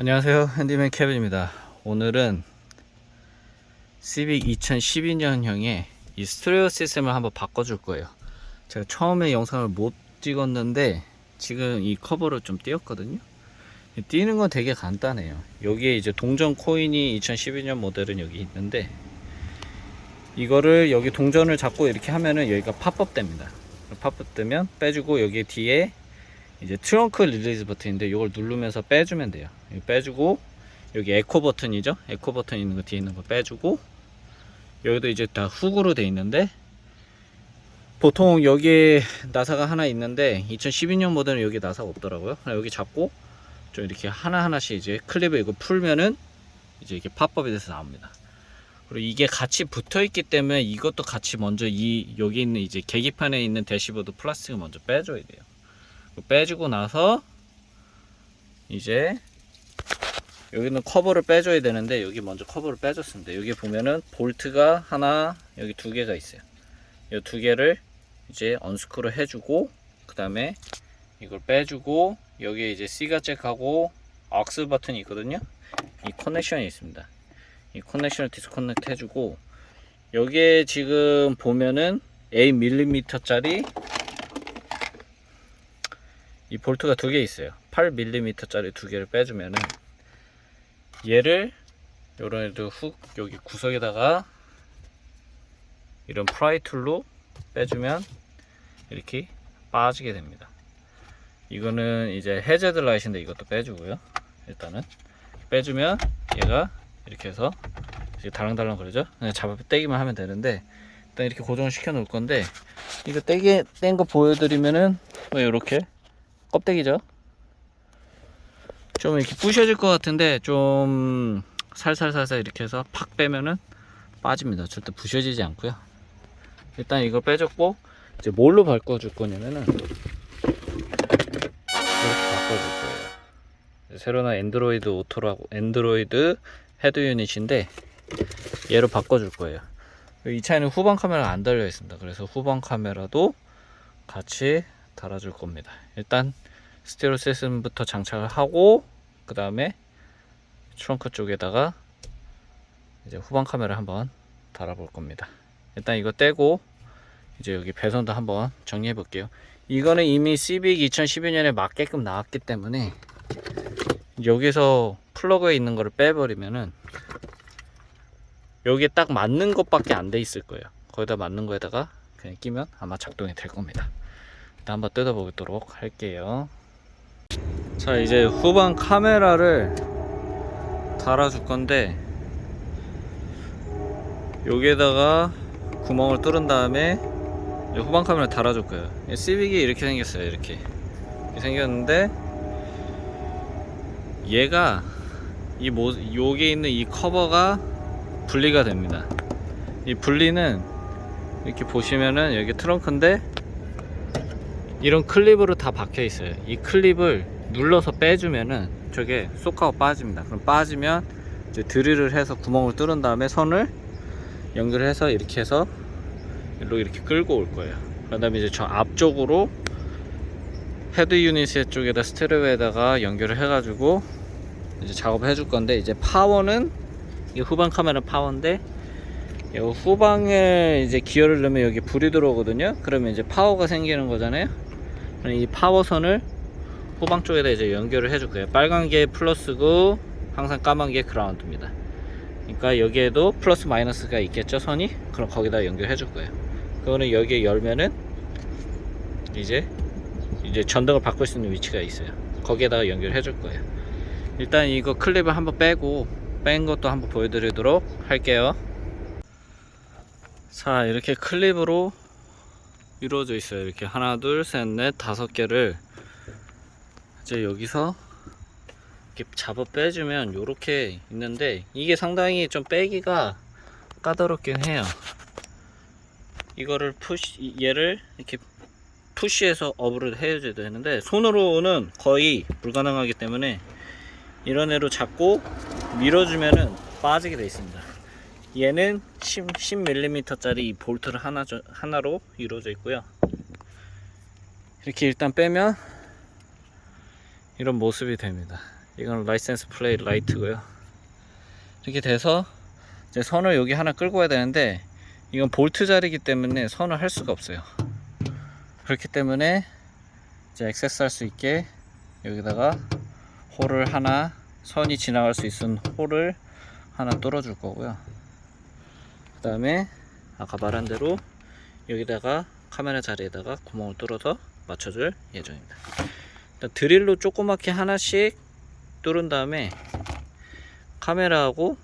안녕하세요. 핸디맨 케빈입니다. 오늘은 시빅 2012년형의 이 스트레오 시스템을 한번 바꿔줄 거예요. 제가 처음에 영상을 못 찍었는데 지금 이 커버를 좀 띄었거든요. 띄는 건 되게 간단해요. 여기에 이제 동전 코인이 2012년 모델은 여기 있는데 이거를 여기 동전을 잡고 이렇게 하면은 여기가 팝업 됩니다. 팝업 되면 빼주고 여기 뒤에 이제 트렁크 릴리즈 버튼인데 이걸 누르면서 빼주면 돼요. 빼주고 여기 에코 버튼이죠. 에코 버튼 있는 거 뒤에 있는 거 빼주고 여기도 이제 다 훅으로 돼 있는데 보통 여기에 나사가 하나 있는데 2012년 모델은 여기 나사가 없더라고요. 여기 잡고 좀 이렇게 하나 하나씩 이제 클립을 이거 풀면은 이제 이게 팝업이 돼서 나옵니다. 그리고 이게 같이 붙어 있기 때문에 이것도 같이 먼저 이 여기 있는 이제 계기판에 있는 대시보드 플라스틱을 먼저 빼줘야 돼요. 빼주고 나서 이제 여기는 커버를 빼줘야 되는데 여기 먼저 커버를 빼줬습니다. 여기 보면은 볼트가 하나 여기 두 개가 있어요. 이 두 개를 이제 언스크루 해주고 그 다음에 이걸 빼주고 여기에 이제 C가 잭하고 악스 버튼이 있거든요. 이 커넥션이 있습니다. 이 커넥션을 디스커넥트 해주고 여기에 지금 보면은 8mm짜리 이 볼트가 두 개 있어요. 8mm짜리 두 개를 빼주면은 얘를 요런 애도 훅 여기 구석에다가 이런 프라이 툴로 빼주면 이렇게 빠지게 됩니다. 이거는 이제 해제드 라이트인데 이것도 빼주고요. 일단은 빼주면 얘가 이렇게 해서 달랑달랑 거리죠. 그냥 잡아 떼기만 하면 되는데 일단 이렇게 고정을 시켜 놓을 건데 이거 떼기 뗀거 보여드리면은 이렇게 껍데기죠. 좀 이렇게 부셔질 것 같은데 좀 살살살살 이렇게 해서 팍 빼면은 빠집니다. 절대 부셔지지 않고요. 일단 이걸 빼줬고 이제 뭘로 바꿔 줄 거냐면은 이렇게 바꿔 줄 거예요. 새로 나온 앤드로이드 오토라고 앤드로이드 헤드 유닛인데 얘로 바꿔 줄 거예요. 이 차에는 후방 카메라가 안 달려 있습니다. 그래서 후방 카메라도 같이 달아줄 겁니다. 일단 시스템부터 장착을 하고 그 다음에 트렁크 쪽에다가 이제 후방 카메라 한번 달아볼 겁니다. 일단 이거 떼고 이제 여기 배선도 한번 정리해 볼게요. 이거는 이미 시빅 2012년에 맞게끔 나왔기 때문에 여기서 플러그에 있는 거를 빼버리면은 여기에 딱 맞는 것밖에 안 돼 있을 거예요. 거기다 맞는 거에다가 그냥 끼면 아마 작동이 될 겁니다. 일단 한번 뜯어보도록 할게요. 자, 이제 후방 카메라를 달아줄 건데, 여기에다가 구멍을 뚫은 다음에 후방 카메라 달아줄 거예요. 이 시빅이 이렇게 생겼어요. 이렇게. 이렇게 생겼는데, 얘가 이 모, 여기에 있는 이 커버가 분리가 됩니다. 이 분리는 이렇게 보시면은 여기 트렁크인데 이런 클립으로 다 박혀 있어요. 이 클립을 눌러서 빼주면은 저게 쏙하고 빠집니다. 그럼 빠지면 이제 드릴을 해서 구멍을 뚫은 다음에 선을 연결해서 이렇게 해서 일로 이렇게 끌고 올 거예요. 그 다음에 이제 저 앞쪽으로 헤드 유닛 쪽에다 스테레오에다가 연결을 해가지고 이제 작업을 해줄 건데 이제 파워는 이 후방 카메라 파워인데 이 후방에 이제 기어를 넣으면 여기 불이 들어오거든요. 그러면 이제 파워가 생기는 거잖아요. 이 파워선을 후방 쪽에다 이제 연결을 해줄 거예요. 빨간 게 플러스고 항상 까만 게 그라운드입니다. 그러니까 여기에도 플러스 마이너스가 있겠죠 선이? 그럼 거기다 연결해 줄 거예요. 그거는 여기에 열면은 이제 이제 전등을 바꿀 수 있는 위치가 있어요. 거기에다가 연결해 줄 거예요. 일단 이거 클립을 한번 빼고 뺀 것도 한번 보여드리도록 할게요. 자 이렇게 클립으로 이루어져 있어요. 이렇게 하나, 둘, 셋, 넷, 다섯 개를 이제 여기서 이렇게 잡아 빼주면 이렇게 있는데 이게 상당히 좀 빼기가 까다롭긴 해요. 이거를 푸시 얘를 이렇게 푸시해서 업을 해줘야 되는데 손으로는 거의 불가능하기 때문에 이런 애로 잡고 밀어주면은 빠지게 돼 있습니다. 얘는 10, 10mm짜리 볼트를 하나, 하나로 이루어져 있고요. 이렇게 일단 빼면 이런 모습이 됩니다. 이건 라이센스 플레이 라이트고요. 이렇게 돼서 이제 선을 여기 하나 끌고 와야 되는데 이건 볼트 자리이기 때문에 선을 할 수가 없어요. 그렇기 때문에 이제 액세스 할 수 있게 여기다가 홀을 하나 선이 지나갈 수 있는 홀을 하나 뚫어 줄 거고요. 그 다음에 아까 말한 대로 여기다가 카메라 자리에다가 구멍을 뚫어서 맞춰줄 예정입니다. 드릴로 조그맣게 하나씩 뚫은 다음에 카메라하고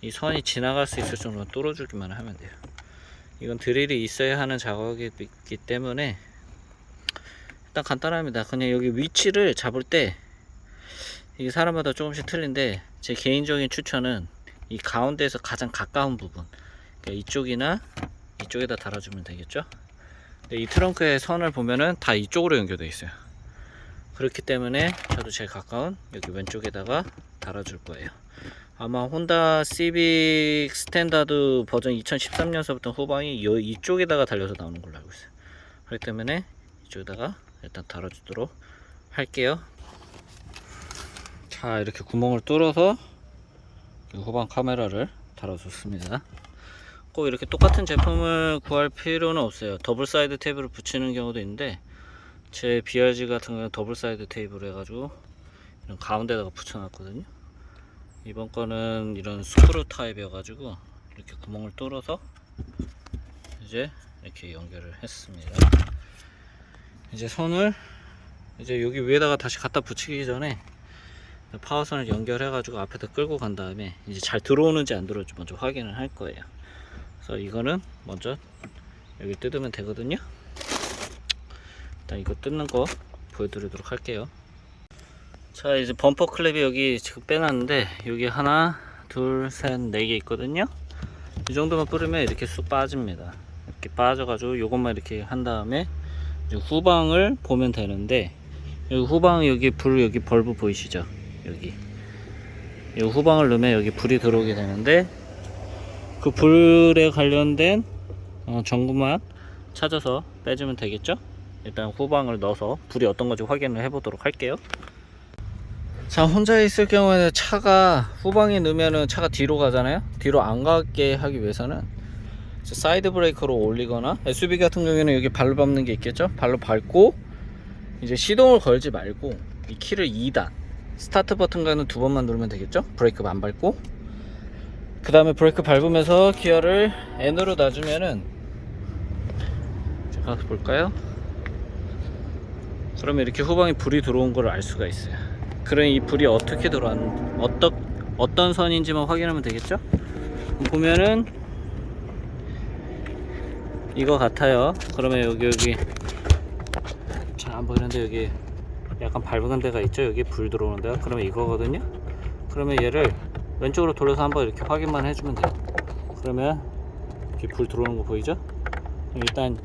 이 선이 지나갈 수 있을 정도로 뚫어주기만 하면 돼요. 이건 드릴이 있어야 하는 작업이기 때문에 일단 간단합니다. 그냥 여기 위치를 잡을 때 이게 사람마다 조금씩 틀린데 제 개인적인 추천은 이 가운데에서 가장 가까운 부분 이쪽이나 이쪽에다 달아주면 되겠죠. 근데 이 트렁크의 선을 보면은 다 이쪽으로 연결되어 있어요. 그렇기 때문에 저도 제일 가까운 여기 왼쪽에다가 달아줄 거예요. 아마 혼다 시빅 스탠다드 버전 2013년서부터 후방이 여, 이쪽에다가 달려서 나오는 걸로 알고 있어요. 그렇기 때문에 이쪽에다가 일단 달아주도록 할게요. 자 이렇게 구멍을 뚫어서 후방 카메라를 달아줬습니다. 꼭 이렇게 똑같은 제품을 구할 필요는 없어요. 더블 사이드 테이프를 붙이는 경우도 있는데 제 BRG 같은 경우는 더블 사이드 테이프를 해가지고 이런 가운데다가 붙여놨거든요. 이번 거는 이런 스크루 타입이어가지고 이렇게 구멍을 뚫어서 이제 이렇게 연결을 했습니다. 이제 선을 이제 여기 위에다가 다시 갖다 붙이기 전에 파워선을 연결해 가지고 앞에다 끌고 간 다음에 이제 잘 들어오는지 안 들어올지 먼저 확인을 할 거예요. 그래서 이거는 먼저 여기 뜯으면 되거든요. 일단 이거 뜯는 거 보여드리도록 할게요. 자 이제 범퍼 클랩이 여기 지금 빼놨는데 여기 하나 둘셋네 개 있거든요. 이 정도만 뿌리면 이렇게 쑥 빠집니다. 이렇게 빠져가지고 요것만 이렇게 한 다음에 후방을 보면 되는데 여기 후방 여기 불 여기 벌브 보이시죠? 여기 이 후방을 넣으면 여기 불이 들어오게 되는데 그 불에 관련된 어, 전구만 찾아서 빼주면 되겠죠? 일단 후방을 넣어서 불이 어떤 건지 확인을 해보도록 할게요. 자 혼자 있을 경우에는 차가 후방에 넣으면은 차가 뒤로 가잖아요. 뒤로 안 가게 하기 위해서는 사이드 브레이크로 올리거나 SUV 같은 경우에는 여기 발로 밟는 게 있겠죠? 발로 밟고 이제 시동을 걸지 말고 이 키를 2단 스타트 버튼과는 두 번만 누르면 되겠죠? 브레이크 안 밟고 그 다음에 브레이크 밟으면서 기어를 N으로 놔주면은 제가 볼까요? 그러면 이렇게 후방에 불이 들어온 걸 알 수가 있어요. 그럼 이 불이 어떻게 들어왔는 어떤 어떤 선인지만 확인하면 되겠죠? 보면은 이거 같아요. 그러면 여기 여기 잘 안 보이는데 여기 약간 밟은 데가 있죠? 여기 불 들어오는 데가 그러면 이거거든요. 그러면 얘를 왼쪽으로 돌려서 한번 이렇게 확인만 해주면 돼요. 그러면 이렇게 불 들어오는 거 보이죠? 일단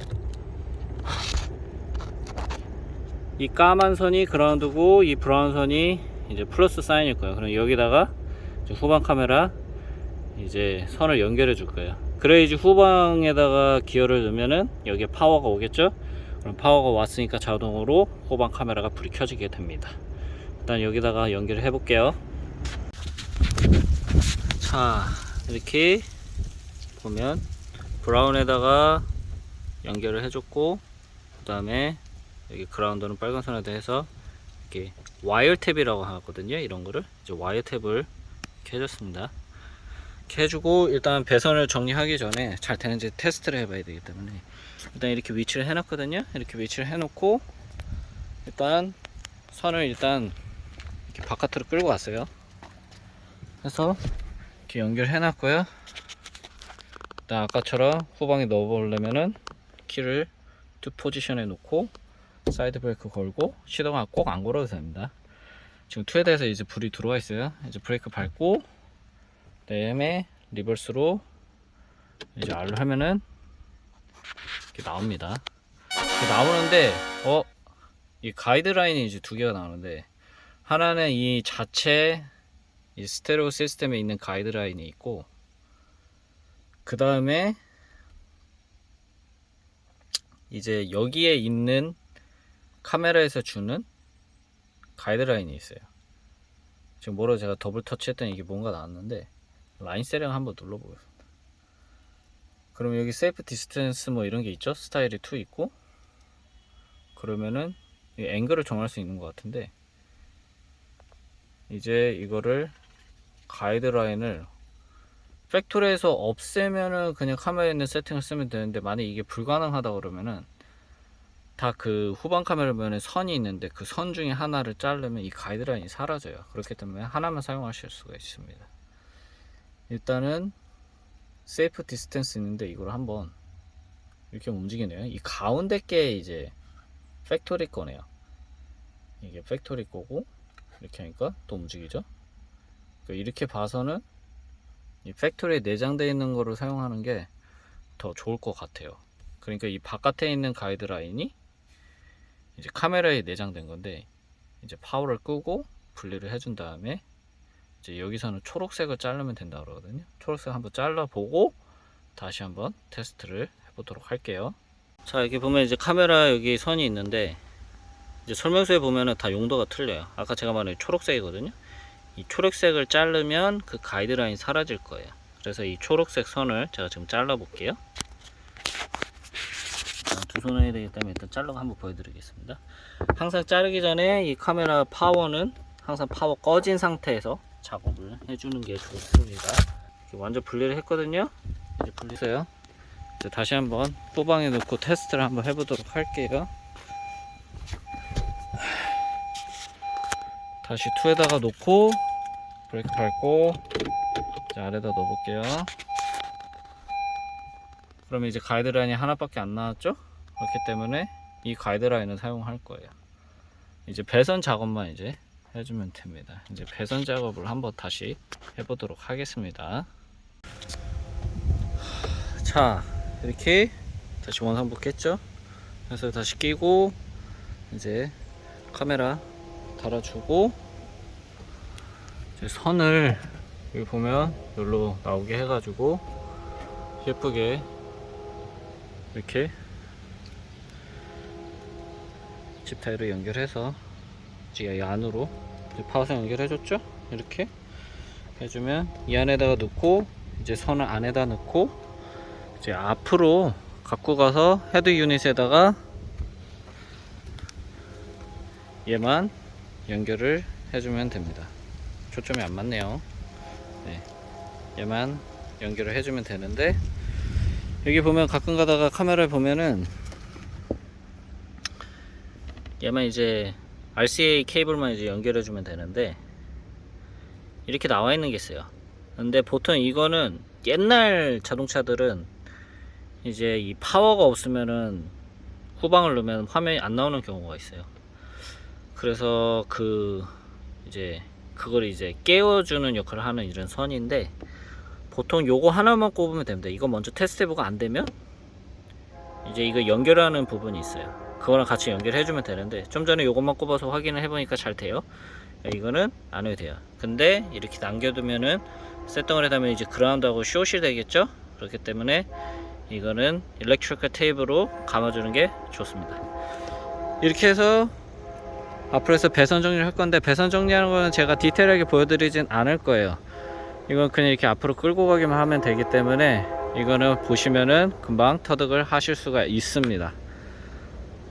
이 까만 선이 그라운드고 이 브라운 선이 이제 플러스 사인일 거예요. 그럼 여기다가 후방 카메라 이제 선을 연결해 줄 거예요. 그래야지 후방에다가 기어를 넣으면은 여기에 파워가 오겠죠? 그럼 파워가 왔으니까 자동으로 후방 카메라가 불이 켜지게 됩니다. 일단 여기다가 연결을 해 볼게요. 자, 이렇게 보면 브라운에다가 연결을 해줬고 그 다음에 여기 그라운드는 빨간 선에다 해서 이렇게 와이어 탭이라고 하거든요 이런 거를. 이제 와이어 탭을 이렇게 해줬습니다. 이렇게 해주고 일단 배선을 정리하기 전에 잘 되는지 테스트를 해봐야 되기 때문에 일단 이렇게 위치를 해놨거든요. 이렇게 위치를 해놓고 일단 선을 일단 이렇게 바깥으로 끌고 왔어요. 해서 이렇게 연결해 놨고요 일단 아까처럼 후방에 넣어 보려면은 키를 투 포지션에 놓고 사이드 브레이크 걸고 시동을 꼭 안 걸어도 됩니다. 지금 2에 대해서 이제 불이 들어와 있어요. 이제 브레이크 밟고 그다음에 리버스로 이제 R로 하면은 이렇게 나옵니다. 이렇게 나오는데 어? 이 가이드라인이 이제 두 개가 나오는데 하나는 이 자체 이 스테레오 시스템에 있는 가이드라인이 있고 그 다음에 이제 여기에 있는 카메라에서 주는 가이드라인이 있어요. 지금 뭐로 제가 더블 터치했더니 이게 뭔가 나왔는데 라인 세팅 한번 눌러보겠습니다. 그럼 여기 세이프 디스턴스 뭐 이런 게 있죠? 스타일이 2 있고 그러면은 이 앵글을 정할 수 있는 것 같은데 이제 이거를 가이드라인을 팩토리에서 없애면은 그냥 카메라에 있는 세팅을 쓰면 되는데 만약 이게 불가능하다 그러면은 다 그 후방 카메라면에 선이 있는데 그 선 중에 하나를 자르면 이 가이드라인이 사라져요. 그렇기 때문에 하나만 사용하실 수가 있습니다. 일단은 세이프 디스턴스 있는데 이걸 한번 이렇게 움직이네요. 이 가운데 게 이제 팩토리 거네요. 이게 팩토리 거고 이렇게 하니까 또 움직이죠. 그러니까 이렇게 봐서는 이 팩토리에 내장되어 있는 거를 사용하는 게 더 좋을 것 같아요. 그러니까 이 바깥에 있는 가이드라인이 이제 카메라에 내장된 건데 이제 파워를 끄고 분리를 해준 다음에 이제 여기서는 초록색을 자르면 된다 그러거든요. 초록색 한번 잘라보고 다시 한번 테스트를 해보도록 할게요. 자 여기 보면 이제 카메라 여기 선이 있는데 이제 설명서에 보면은 다 용도가 틀려요. 아까 제가 말한 초록색이거든요. 이 초록색을 자르면 그 가이드라인 사라질 거예요. 그래서 이 초록색 선을 제가 지금 잘라 볼게요. 두손 해야 되기 때문에 일단 잘라고 한번 보여드리겠습니다. 항상 자르기 전에 이 카메라 파워는 항상 파워 꺼진 상태에서 작업을 해주는 게 좋습니다. 완전 분리를 했거든요. 이제 분리해요. 이제 다시 한번 후방에 넣고 테스트를 한번 해보도록 할게요. 다시 2에다가 놓고 브레이크 밟고 이제 아래다 넣어볼게요. 그러면 이제 가이드라인이 하나밖에 안 나왔죠? 그렇기 때문에 이 가이드라인을 사용할 거예요. 이제 배선 작업만 이제 해주면 됩니다. 이제 배선 작업을 한번 다시 해보도록 하겠습니다. 자, 이렇게 다시 원상복했죠? 그래서 다시 끼고 이제 카메라 달아주고 이제 선을 여기 보면 여기로 나오게 해가지고 예쁘게 이렇게 집 타이로 연결해서 이제 이 안으로 이제 파워선 연결해줬죠? 이렇게 해주면 이 안에다가 넣고 이제 선을 안에다 넣고 이제 앞으로 갖고 가서 헤드 유닛에다가 얘만 연결을 해주면 됩니다. 초점이 안 맞네요. 네. 얘만 연결을 해주면 되는데 여기 보면 가끔 가다가 카메라를 보면은 얘만 이제 RCA 케이블만 이제 연결해 주면 되는데 이렇게 나와 있는 게 있어요. 근데 보통 이거는 옛날 자동차들은 이제 이 파워가 없으면은 후방을 넣으면 화면이 안 나오는 경우가 있어요. 그래서 그 이제 그걸 이제 깨워주는 역할을 하는 이런 선인데 보통 요거 하나만 꼽으면 됩니다. 이거 먼저 테스트해보고 안 되면 이제 이거 연결하는 부분이 있어요. 그거랑 같이 연결해주면 되는데 좀 전에 요것만 꼽아서 확인을 해보니까 잘 돼요. 이거는 안 해도 돼요. 근데 이렇게 남겨두면은 세팅을 해두면 이제 그라운드하고 숏이 되겠죠? 그렇기 때문에 이거는 일렉트리컬 테이프로 감아주는 게 좋습니다. 이렇게 해서 앞으로 해서 배선 정리를 할 건데 배선 정리하는 거는 제가 디테일하게 보여드리진 않을 거예요. 이건 그냥 이렇게 앞으로 끌고 가기만 하면 되기 때문에 이거는 보시면은 금방 터득을 하실 수가 있습니다.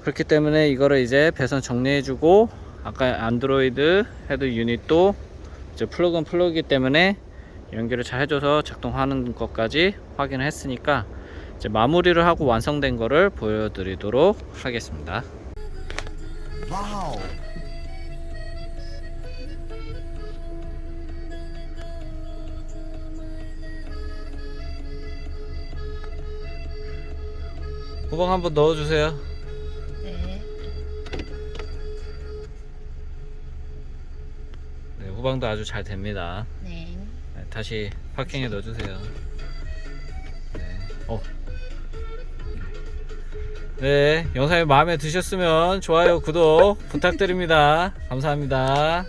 그렇기 때문에 이거를 이제 배선 정리해 주고 아까 안드로이드 헤드 유닛도 이제 플러그는 플러그이기 때문에 연결을 잘 해줘서 작동하는 것까지 확인을 했으니까 이제 마무리를 하고 완성된 거를 보여드리도록 하겠습니다. 와우. 후방 한번 넣어주세요. 네. 네, 후방도 아주 잘 됩니다. 네. 네, 다시 파킹에 넣어주세요. 네. 어. 네, 영상이 마음에 드셨으면 좋아요, 구독 부탁드립니다. 감사합니다.